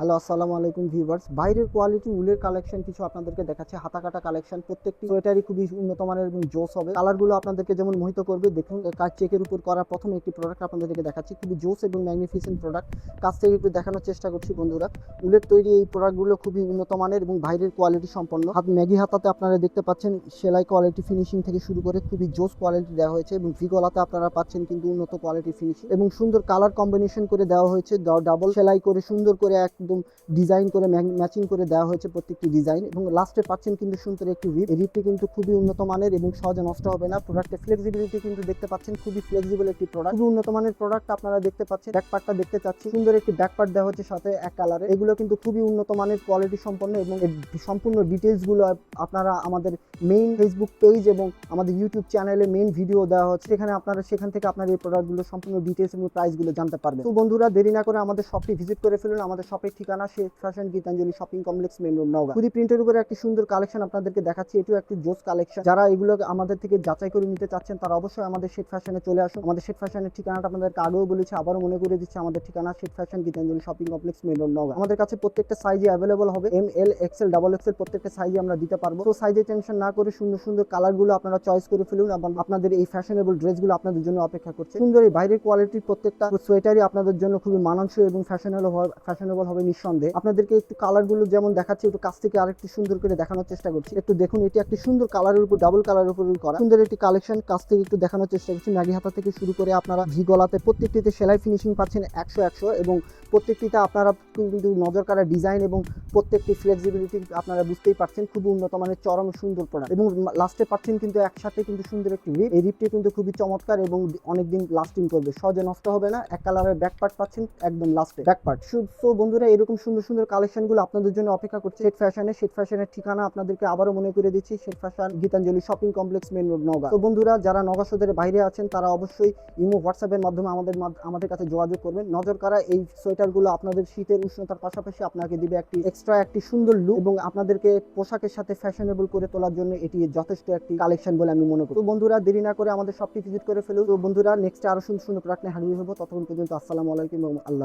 Hello, আসসালামু আলাইকুম viewers. বাইরের কোয়ালিটি, উলের কালেকশন কিছু আপনাদেরকে দেখাচ্ছে। হাতা কাটা কালেকশন, প্রত্যেকটি সোয়েটারই খুবই উন্নত মানের এবং জোস হবে। কালারগুলো আপনাদেরকে যেমন মোহিত করবে, দেখুন কাজ চেকের উপর করা প্রথম একটি প্রোডাক্ট আপনাদেরকে দেখাচ্ছি। খুবই জোস এবং ম্যাগনিফিসেন্ট প্রোডাক্ট কাছ থেকে একটু দেখানোর চেষ্টা করছি বন্ধুরা। উলের তৈরি এই প্রোডাক্টগুলো খুবই উন্নত মানের এবং বাইরের কোয়ালিটি সম্পন্ন। হাত, ম্যাগি হাতাতে আপনারা দেখতে পাচ্ছেন, সেলাই কোয়ালিটি ফিনিশিং থেকে শুরু করে খুবই জোস কোয়ালিটি দেওয়া হয়েছে এবং ভি গলাতে আপনারা পাচ্ছেন কিন্তু উন্নত কোয়ালিটি ফিনিশিং এবং সুন্দর কালার কম্বিনেশন করে দেওয়া হয়েছে ডাবল সেলাই করে সুন্দর করে একদম ডিজাইন করে ম্যাচিং করে দেওয়া হয়েছে প্রত্যেকটি ডিজাইন এবং লাস্টে পাচ্ছেন কিন্তু সুন্দর একটি রিপ। রিপটি কিন্তু খুবই উন্নত মানের এবং সহজে নষ্ট হবে না। প্রোডাক্টের ফ্লেক্সিবিলিটি কিন্তু দেখতে পাচ্ছেন, খুবই ফ্লেক্সিবল একটি প্রোডাক্ট খুবই উন্নত মানের প্রোডাক্ট আপনারা দেখতে পাচ্ছেন। ব্যাক পার্টটা দেখতে চাচ্ছি। সুন্দর একটি ব্যাক পার্ট দেওয়া হচ্ছে সাথে এক কালারে এগুলো কিন্তু খুবই উন্নত মানের কোয়ালিটি সম্পন্ন এবং এর সম্পূর্ণ ডিটেলসগুলো আপনারা আমাদের মেইন ফেসবুক পেজ এবং আমাদের ইউটিউব চ্যানেলে মেইন ভিডিও দেওয়া হচ্ছে। সেখানে আপনারা সেখান থেকে আপনার এই প্রোডাক্টগুলো সম্পূর্ণ ডিটেলস এবং প্রাইসগুলো জানতে পারবেন। তো বন্ধুরা, দেরি না করে আমাদের শপটি ভিজিট করে ফেলুন। আমাদের শপের ঠিকানা Sheikh fashion Gitanjali shopping complex main road, Naogaon. খুদি প্রিন্টের উপরে একটি সুন্দর কালেকশন আপনাদেরকে দেখাচ্ছি। এটিও একটি জোস কালেকশন। যারা এগুলো আমাদের থেকে যাচাই করে নিতে চাচ্ছেন, তারা অবশ্যই আমাদের শেখ ফ্যাশনে চলে আসুন। আমাদের শেখ ফ্যাশনের ঠিকানাটা আপনাদেরকে আগেও বলেছি, আবারও মনে করে দিচ্ছি, আমাদের ঠিকানা Sheikh fashion Gitanjali shopping complex main road, Naogaon. আমাদের কাছে প্রত্যেকটা সাইজে অ্যাভেলেবল হবে। M L XL double XL প্রত্যেকটা সাইজে আমরা দিতে পারব। তো সাইজে টেনশন না করে সুন্দর সুন্দর কালারগুলো আপনারা চয়েস করে ফেলুন এবং আপনাদের এই ফ্যাশনেবল ড্রেসগুলো আপনাদের জন্য অপেক্ষা করছে। সুন্দর এই বাইরের কোয়ালিটির প্রত্যেকটা সোয়েটারই আপনাদের জন্য খুবই মানানসই এবং ফ্যাশনেবল ফ্যাশনেবল হবে। নিঃসন্দেহে। আপনাদেরকে একটু কালারগুলো যেমন দেখাচ্ছি একটু কাছ থেকে আরেকটু সুন্দর করে দেখানোর চেষ্টা করছি। একটু দেখুন, এটি একটি সুন্দর কালারের উপর ডাবল কালারের উপর করা। সুন্দর একটি কালেকশন কাছ থেকে একটু দেখানোর চেষ্টা করছি। ম্যাগি হাতা থেকে শুরু করে আপনারা ভি গলাতে প্রত্যেকটিতে সেলাই ফিনিশিং পাচ্ছেন একশো একশো এবং প্রত্যেকটিতে আপনারা কিন্তু নজর কাড়া ডিজাইন এবং প্রত্যেকটি ফ্লেক্সিবিলিটি আপনারা বুঝতেই পারছেন। খুবই উন্নত মানের, চরম সুন্দর প্রোডাক্ট এবং লাস্টে পাচ্ছেন কিন্তু একসাথে কিন্তু সুন্দর একটি রিপ এই রিপটি কিন্তু খুবই চমৎকার এবং অনেকদিন লাস্টিং করবে। সহজে নষ্ট হবে না। এক কালারের ব্যাক পার্ট পাচ্ছেন একদম লাস্টে ব্যাক পার্ট সো বন্ধুরা এরকম সুন্দর সুন্দর কালেকশনগুলো আপনাদের জন্য অপেক্ষা করছে। শেখ ফ্যাশনে শেখ ফ্যাশনের ঠিকানা আপনাদেরকে আবারও মনে করে দিচ্ছি Sheikh fashion Gitanjali shopping complex main road Naogaon. তো বন্ধুরা, যারা নগা সদরের বাইরে আছেন, তারা অবশ্যই ইমো হোয়াটসঅ্যাপের মাধ্যমে আমাদের আমাদের কাছে যোগাযোগ করবেন। নজর কারা এই সোয়েটারগুলো আপনাদের শীতের উষ্ণতার পাশাপাশি আপনাকে দিবে একটি এক্সট্রা একটি সুন্দর লুক এবং আপনাদেরকে পোশাকের সাথে ফ্যাশনেবল করে তোলার জন্য এটি যথেষ্ট একটি কালেকশন বলে আমি মনে করি। তো বন্ধুরা, দেরি না করে আমাদের শপটি ভিজিট করে ফেলুন। তো বন্ধুরা নেক্সট আরও সুন্দর সুন্দর প্রোডাক্ট নিয়ে হাজির হব। ততক্ষণ পর্যন্ত আসসালামু আলাইকুম আল্লাহ